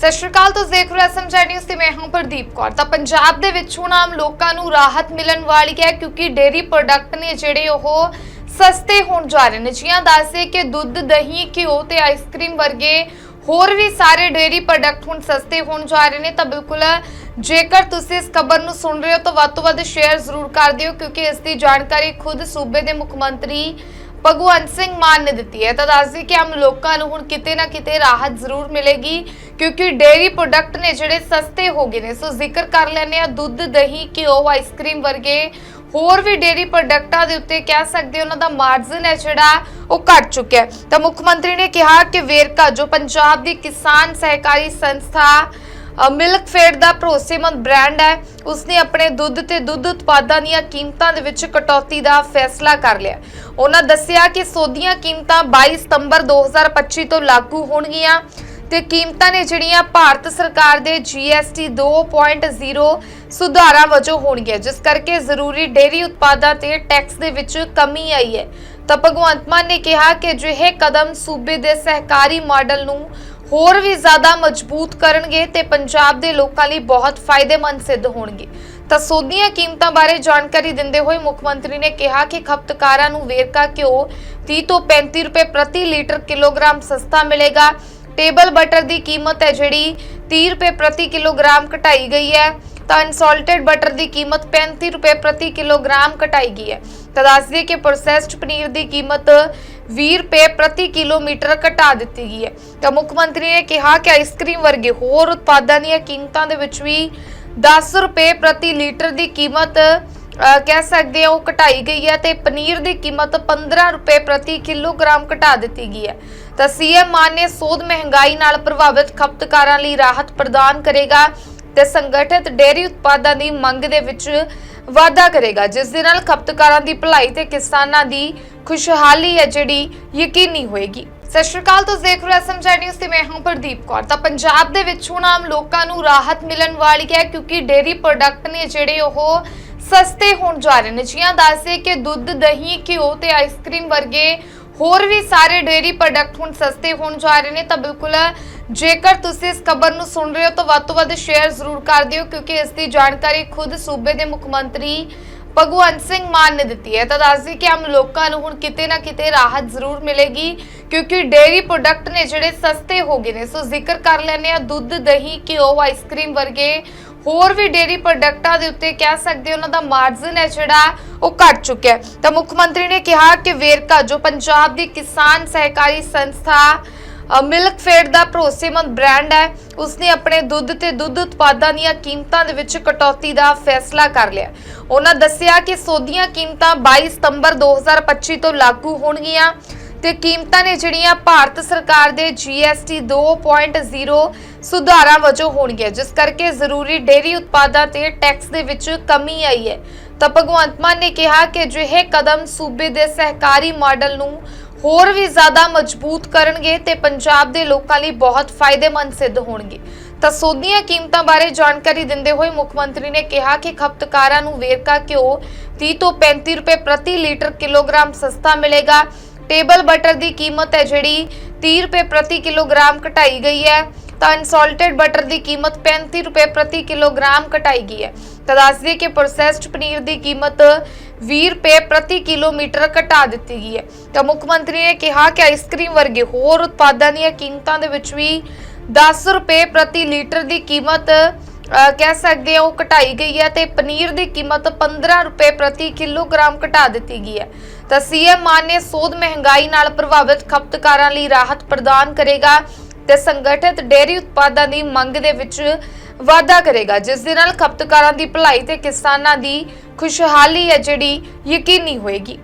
ਸਤਿ ਸ਼੍ਰੀ ਅਕਾਲ, ਤੁਸੀਂ ਦੇਖ ਰਹੇ ਹੋ ਐਸਐਮਜੀ ਨਿਊਜ਼ ਤੇ ਮੈਂ ਹਾਂ ਪ੍ਰਦੀਪ ਕੌਰ। ਤਾਂ ਪੰਜਾਬ ਦੇ ਵਿੱਚ ਹੁਣ ਆਮ ਲੋਕਾਂ ਨੂੰ ਰਾਹਤ ਮਿਲਣ ਵਾਲੀ ਹੈ ਕਿਉਂਕਿ ਡੇਰੀ ਪ੍ਰੋਡਕਟ ਨੇ ਜਿਹੜੇ ਉਹ ਸਸਤੇ ਹੋਣ ਜਾ ਰਹੇ ਨੇ। ਜੀਆਂ ਦੱਸੇ ਕਿ ਦੁੱਧ, ਦਹੀਂ, ਘਿਓ ਤੇ ਆਈਸਕ੍ਰੀਮ ਵਰਗੇ ਹੋਰ ਵੀ ਸਾਰੇ ਡੇਰੀ ਪ੍ਰੋਡਕਟ ਹੁਣ ਸਸਤੇ ਹੋਣ ਜਾ ਰਹੇ ਨੇ। ਤਾਂ ਬਿਲਕੁਲ ਜੇਕਰ ਤੁਸੀਂ ਇਸ ਖਬਰ ਨੂੰ ਸੁਣ ਰਹੇ ਹੋ ਤਾਂ ਵੱਧ ਤੋਂ ਵੱਧ ਸ਼ੇਅਰ ਜ਼ਰੂਰ ਕਰ ਦਿਓ ਕਿਉਂਕਿ ਇਸ ਦੀ ਜਾਣਕਾਰੀ ਖੁਦ ਸੂਬੇ ਦੇ ਮੁੱਖ ਮੰਤਰੀ ਭਗਵੰਤ ਸਿੰਘ ਮਾਨ ਨੇ ਦਿੱਤੀ ਹੈ। ਤਾਂ ਦੱਸਦੀ ਕਿ ਆਮ ਲੋਕਾਂ ਨੂੰ ਹੁਣ ਕਿਤੇ ਨਾ ਕਿਤੇ ਰਾਹਤ ਜ਼ਰੂਰ ਮਿਲੇਗੀ, ਕਿਉਂਕਿ ਡੇਰੀ ਪ੍ਰੋਡਕਟ ਨੇ ਜਿਹੜੇ ਸਸਤੇ ਹੋ ਗਏ ਨੇ, ਸੋ ਜ਼ਿਕਰ ਕਰ ਲੈਂਦੇ ਆ ਦੁੱਧ, ਦਹੀਂ, ਘਿਓ ਆਈਸਕ੍ਰੀਮ ਵਰਗੇ ਹੋਰ ਵੀ ਡੇਰੀ ਪ੍ਰੋਡਕਟਾਂ ਦੇ ਉੱਤੇ ਕਹਿ ਸਕਦੇ ਉਹਨਾਂ ਦਾ ਮਾਰਜਨ ਹੈ ਜਿਹੜਾ, ਉਹ ਘਟ ਚੁੱਕਿਆ ਤਾਂ ਮੁੱਖ ਮੰਤਰੀ ਨੇ ਕਿਹਾ ਕਿ ਵੇਰਕਾ, ਜੋ ਪੰਜਾਬ ਦੀ ਕਿਸਾਨ ਸਹਿਕਾਰੀ ਸੰਸਥਾ ਮਿਲਕ ਫੇਡ ਦਾ ਭਰੋਸੇਮੰਦ ਬ੍ਰਾਂਡ ਹੈ। ਉਸਨੇ ਆਪਣੇ ਦੁੱਧ ਤੇ ਦੁੱਧ ਉਤਪਾਦਾਂ ਦੀਆਂ ਕੀਮਤਾਂ ਦੇ ਵਿੱਚ ਕਟੌਤੀ ਦਾ ਫੈਸਲਾ ਕਰ ਲਿਆ। ਉਹਨਾਂ ਦੱਸਿਆ ਕਿ ਸੋਧੀਆਂ ਕੀਮਤਾਂ 22 ਸਤੰਬਰ 2025 ਤੋਂ ਲਾਗੂ ਹੋਣਗੀਆਂ ਤੇ ਕੀਮਤਾਂ ਨੇ ਜਿਹੜੀਆਂ ਭਾਰਤ ਸਰਕਾਰ ਦੇ GST 2.0 ਸੁਧਾਰਾਂ ਵਜੋਂ ਹੋਣਗੀਆਂ, ਜਿਸ ਕਰਕੇ ਜ਼ਰੂਰੀ ਡੇਅਰੀ ਉਤਪਾਦਾਂ ਤੇ ਟੈਕਸ ਦੇ ਵਿੱਚ ਕਮੀ ਆਈ ਹੈ। ਤਾਂ ਭਗਵੰਤ ਮਾਨ ਨੇ ਕਿਹਾ ਕਿ ਅਜਿਹੇ ਕਦਮ ਸੂਬੇ ਦੇ ਸਹਿਕਾਰੀ ਮਾਡਲ ਨੂੰ ਹੋਰ ਵੀ ਜ਼ਿਆਦਾ ਮਜ਼ਬੂਤ ਕਰਨਗੇ ਤੇ ਪੰਜਾਬ ਦੇ ਲੋਕਾਂ ਲਈ ਬਹੁਤ ਫਾਇਦੇਮੰਦ ਸਿੱਧ ਹੋਣਗੇ। ਤਾਂ ਸੋਧੀਆਂ ਕੀਮਤਾਂ ਬਾਰੇ ਜਾਣਕਾਰੀ ਦਿੰਦੇ ਹੋਏ ਮੁੱਖ ਮੰਤਰੀ ਨੇ ਕਿਹਾ ਕਿ ਖਪਤਕਾਰਾਂ ਨੂੰ ਵੇਰਕਾ ਘਿਓ 30 ਤੋਂ 35 ਰੁਪਏ ਪ੍ਰਤੀ ਲੀਟਰ ਕਿਲੋਗ੍ਰਾਮ ਸਸਤਾ ਮਿਲੇਗਾ। ਟੇਬਲ ਬਟਰ ਦੀ ਕੀਮਤ ਹੈ ਜਿਹੜੀ 30 ਰੁਪਏ ਪ੍ਰਤੀ ਕਿਲੋਗ੍ਰਾਮ ਘਟਾਈ ਗਈ ਹੈ। ਤਾਂ ਅਨਸੋਲਟਡ ਬਟਰ ਦੀ ਕੀਮਤ 35 ਰੁਪਏ ਪ੍ਰਤੀ ਕਿਲੋਗ੍ਰਾਮ ਘਟਾਈ ਗਈ ਹੈ। ਤਾਂ ਦੱਸ ਦਈਏ ਕਿ ਪ੍ਰੋਸੈਸਡ ਪਨੀਰ ਦੀ ਕੀਮਤ 20 ਰੁਪਏ ਪ੍ਰਤੀ ਕਿਲੋਮੀਟਰ ਘਟਾ ਦਿੱਤੀ ਗਈ ਹੈ। ਤਾਂ ਮੁੱਖ ਮੰਤਰੀ ਨੇ ਕਿਹਾ ਕਿ ਆਈਸਕ੍ਰੀਮ ਵਰਗੇ ਹੋਰ ਉਤਪਾਦਾਂ ਦੀਆਂ ਕੀਮਤਾਂ ਦੇ ਵਿੱਚ ਵੀ 10 ਰੁਪਏ ਪ੍ਰਤੀ ਲੀਟਰ ਦੀ ਕੀਮਤ ਕਹਿ ਸਕਦੇ ਹਾਂ ਉਹ ਘਟਾਈ ਗਈ ਹੈ ਤੇ ਪਨੀਰ ਦੀ ਕੀਮਤ 15 ਰੁਪਏ ਪ੍ਰਤੀ ਕਿਲੋਗ੍ਰਾਮ ਘਟਾ ਦਿੱਤੀ ਗਈ ਹੈ। ਤਾਂ ਸੀਐਮ ਮਾਨ ਨੇ ਸੋਧ ਮਹਿੰਗਾਈ ਨਾਲ ਪ੍ਰਭਾਵਿਤ ਖਪਤਕਾਰਾਂ ਲਈ ਰਾਹਤ ਪ੍ਰਦਾਨ ਕਰੇਗਾ। ਤੇ ਸੰਗਠਿਤ ਡੇਅਰੀ ਉਤਪਾਦਾਂ ਦੀ ਮੰਗ ਦੇ ਵਿੱਚ ਵਾਧਾ ਕਰੇਗਾ, ਜਿਸ ਦੇ ਨਾਲ ਖਪਤਕਾਰਾਂ ਦੀ ਭਲਾਈ ਤੇ ਕਿਸਾਨਾਂ ਦੀ ਖੁਸ਼ਹਾਲੀ ਹੈ ਜਿਹੜੀ ਯਕੀਨੀ ਹੋਏਗੀ। ਸਤਿ ਸ਼੍ਰੀ ਅਕਾਲ, ਤੁਸੀਂ ਦੇਖ ਰਹੇ ਹੋ ਐਸਐਮਜੀ ਨਿਊਜ਼ ਤੇ ਮੈਂ ਹਾਂ ਪ੍ਰਦੀਪ ਕੌਰ। ਤਾਂ ਪੰਜਾਬ ਦੇ ਵਿੱਚ ਹੁਣ ਆਮ ਲੋਕਾਂ ਨੂੰ ਰਾਹਤ ਮਿਲਣ ਵਾਲੀ ਹੈ, ਕਿਉਂਕਿ ਡੇਅਰੀ ਪ੍ਰੋਡਕਟ ਨੇ ਜਿਹੜੇ ਉਹ ਸਸਤੇ ਹੋਣ ਜਾ ਰਹੇ ਨੇ। ਜੀਆਂ ਦੱਸੇ ਕਿ ਦੁੱਧ, ਦਹੀਂ, ਘਿਓ ਤੇ ਆਈਸਕ੍ਰੀਮ ਵਰਗੇ ਹੋਰ ਵੀ ਸਾਰੇ ਡੇਰੀ ਪ੍ਰੋਡਕਟ ਹੁਣ ਸਸਤੇ ਹੋਣ ਜਾ ਰਹੇ ਨੇ ਤਾਂ ਬਿਲਕੁਲ, ਜੇਕਰ ਤੁਸੀਂ ਇਸ ਖਬਰ ਨੂੰ ਸੁਣ ਰਹੇ ਹੋ ਤਾਂ ਵੱਧ ਤੋਂ ਵੱਧ ਸ਼ੇਅਰ ਜ਼ਰੂਰ ਕਰ ਦਿਓ, ਕਿਉਂਕਿ ਇਸ ਦੀ ਜਾਣਕਾਰੀ ਖੁਦ ਸੂਬੇ ਦੇ ਮੁੱਖ ਮੰਤਰੀ ਭਗਵੰਤ ਸਿੰਘ ਮਾਨ ਨੇ ਦਿੱਤੀ ਹੈ। ਤਾਂ ਦੱਸਦੀ ਕਿ ਆਮ ਲੋਕਾਂ ਨੂੰ ਹੁਣ ਕਿਤੇ ਨਾ ਕਿਤੇ ਰਾਹਤ ਜ਼ਰੂਰ ਮਿਲੇਗੀ, ਕਿਉਂਕਿ ਡੇਰੀ ਪ੍ਰੋਡਕਟ ਨੇ ਜਿਹੜੇ ਸਸਤੇ ਹੋ ਗਏ ਨੇ, ਸੋ ਜ਼ਿਕਰ ਕਰ ਲੈਂਦੇ ਆ ਦੁੱਧ, ਦਹੀਂ, ਘਿਓ ਆਈਸਕ੍ਰੀਮ ਵਰਗੇ ਹੋਰ ਵੀ ਡੇਰੀ ਪ੍ਰੋਡਕਟਾਂ ਦੇ ਉੱਤੇ ਕਹਿ ਸਕਦੇ ਉਹਨਾਂ ਦਾ ਮਾਰਜਨ ਹੈ ਜਿਹੜਾ, ਉਹ ਘਟ ਚੁੱਕਿਆ ਹੈ। ਤਾਂ ਮੁੱਖ ਮੰਤਰੀ ਨੇ ਕਿਹਾ ਕਿ ਵੇਰਕਾ, ਜੋ ਪੰਜਾਬ ਦੀ ਕਿਸਾਨ ਸਹਿਕਾਰੀ ਸੰਸਥਾ ਮਿਲਕ ਫੇਡ ਦਾ ਭਰੋਸੇਮੰਦ ਬ੍ਰਾਂਡ ਹੈ, ਉਸਨੇ ਆਪਣੇ ਦੁੱਧ ਤੇ ਦੁੱਧ ਉਤਪਾਦਾਂ ਦੀਆਂ ਕੀਮਤਾਂ ਦੇ ਵਿੱਚ ਕਟੌਤੀ ਦਾ ਫੈਸਲਾ ਕਰ ਲਿਆ। ਉਹਨਾਂ ਦੱਸਿਆ ਕਿ ਸੋਧੀਆਂ ਕੀਮਤਾਂ 22 ਸਤੰਬਰ 2025 ਤੋਂ ਲਾਗੂ ਹੋਣਗੀਆਂ। ਤੇ ਕੀਮਤਾਂ ਨੇ ਜਿਹੜੀਆਂ ਭਾਰਤ ਸਰਕਾਰ ਦੇ GST 2.0 ਸੁਧਾਰਾਂ ਵਜੋਂ ਹੋਣਗੀਆਂ, ਜਿਸ ਕਰਕੇ ਜ਼ਰੂਰੀ ਡੇਅਰੀ ਉਤਪਾਦਾਂ ਤੇ ਟੈਕਸ ਦੇ ਵਿੱਚ ਕਮੀ ਆਈ ਹੈ। ਤਾਂ ਭਗਵੰਤ ਮਾਨ ਨੇ ਕਿਹਾ ਕਿ ਅਜਿਹੇ ਕਦਮ ਸੂਬੇ ਦੇ ਸਹਿਕਾਰੀ ਮਾਡਲ ਨੂੰ ਹੋਰ ਵੀ ਜ਼ਿਆਦਾ ਮਜ਼ਬੂਤ ਕਰਨਗੇ ਤੇ ਪੰਜਾਬ ਦੇ ਲੋਕਾਂ ਲਈ ਬਹੁਤ ਫਾਇਦੇਮੰਦ ਸਿੱਧ ਹੋਣਗੇ। ਤਾਂ ਸੋਧੀਆਂ ਕੀਮਤਾਂ ਬਾਰੇ ਜਾਣਕਾਰੀ ਦਿੰਦੇ ਹੋਏ ਮੁੱਖ ਮੰਤਰੀ ਨੇ ਕਿਹਾ ਕਿ ਖਪਤਕਾਰਾਂ ਨੂੰ ਵੇਰਕਾ ਘਿਓ 30 ਤੋਂ 35 ਰੁਪਏ ਪ੍ਰਤੀ ਲੀਟਰ ਕਿਲੋਗ੍ਰਾਮ ਸਸਤਾ ਮਿਲੇਗਾ। ਟੇਬਲ ਬਟਰ ਦੀ ਕੀਮਤ ਹੈ ਜਿਹੜੀ 30 ਰੁਪਏ ਪ੍ਰਤੀ ਕਿਲੋਗ੍ਰਾਮ ਘਟਾਈ ਗਈ ਹੈ, ਤਾਂ ਅਨਸੋਲਟਡ ਬਟਰ ਦੀ ਕੀਮਤ 35 ਰੁਪਏ ਪ੍ਰਤੀ ਕਿਲੋਗ੍ਰਾਮ ਘਟਾਈ ਗਈ ਹੈ। ਤਾਂ ਦੱਸ ਦਈਏ ਕਿ ਪ੍ਰੋਸੈਸਡ ਪਨੀਰ ਦੀ ਕੀਮਤ 20 ਰੁਪਏ ਪ੍ਰਤੀ ਕਿਲੋਮੀਟਰ ਘਟਾ ਦਿੱਤੀ ਗਈ ਹੈ। ਤਾਂ ਮੁੱਖ ਮੰਤਰੀ ਨੇ ਕਿਹਾ ਕਿ ਆਈਸਕ੍ਰੀਮ ਵਰਗੇ ਹੋਰ ਉਤਪਾਦਾਂ ਦੀਆਂ ਕੀਮਤਾਂ ਦੇ ਵਿੱਚ ਵੀ 10 ਰੁਪਏ ਪ੍ਰਤੀ ਲੀਟਰ ਦੀ ਕੀਮਤ ਅਹ, ਕਹਿ ਸਕਦੇ ਹਾਂ ਉਹ ਘਟਾਈ ਗਈ ਹੈ ਤੇ ਪਨੀਰ ਦੀ ਕੀਮਤ 15 ਰੁਪਏ ਪ੍ਰਤੀ ਕਿਲੋਗ੍ਰਾਮ ਘਟਾ ਦਿੱਤੀ ਗਈ ਹੈ। ਤਾਂ ਸੀਐਮ ਮਾਨ ਨੇ ਸੋਧ ਮਹਿੰਗਾਈ ਨਾਲ ਪ੍ਰਭਾਵਿਤ ਖਪਤਕਾਰਾਂ ਲਈ ਰਾਹਤ ਪ੍ਰਦਾਨ ਕਰੇਗਾ ਤੇ ਸੰਗਠਿਤ ਡੇਅਰੀ ਉਤਪਾਦਾਂ ਦੀ ਮੰਗ ਦੇ ਵਿੱਚ ਵਾਧਾ ਕਰੇਗਾ ਜਿਸ ਦੇ ਨਾਲ ਖਪਤਕਾਰਾਂ ਦੀ ਭਲਾਈ ਤੇ ਕਿਸਾਨਾਂ ਦੀ ਖੁਸ਼ਹਾਲੀ ਹੈ ਜਿਹੜੀ ਯਕੀਨੀ ਹੋਏਗੀ।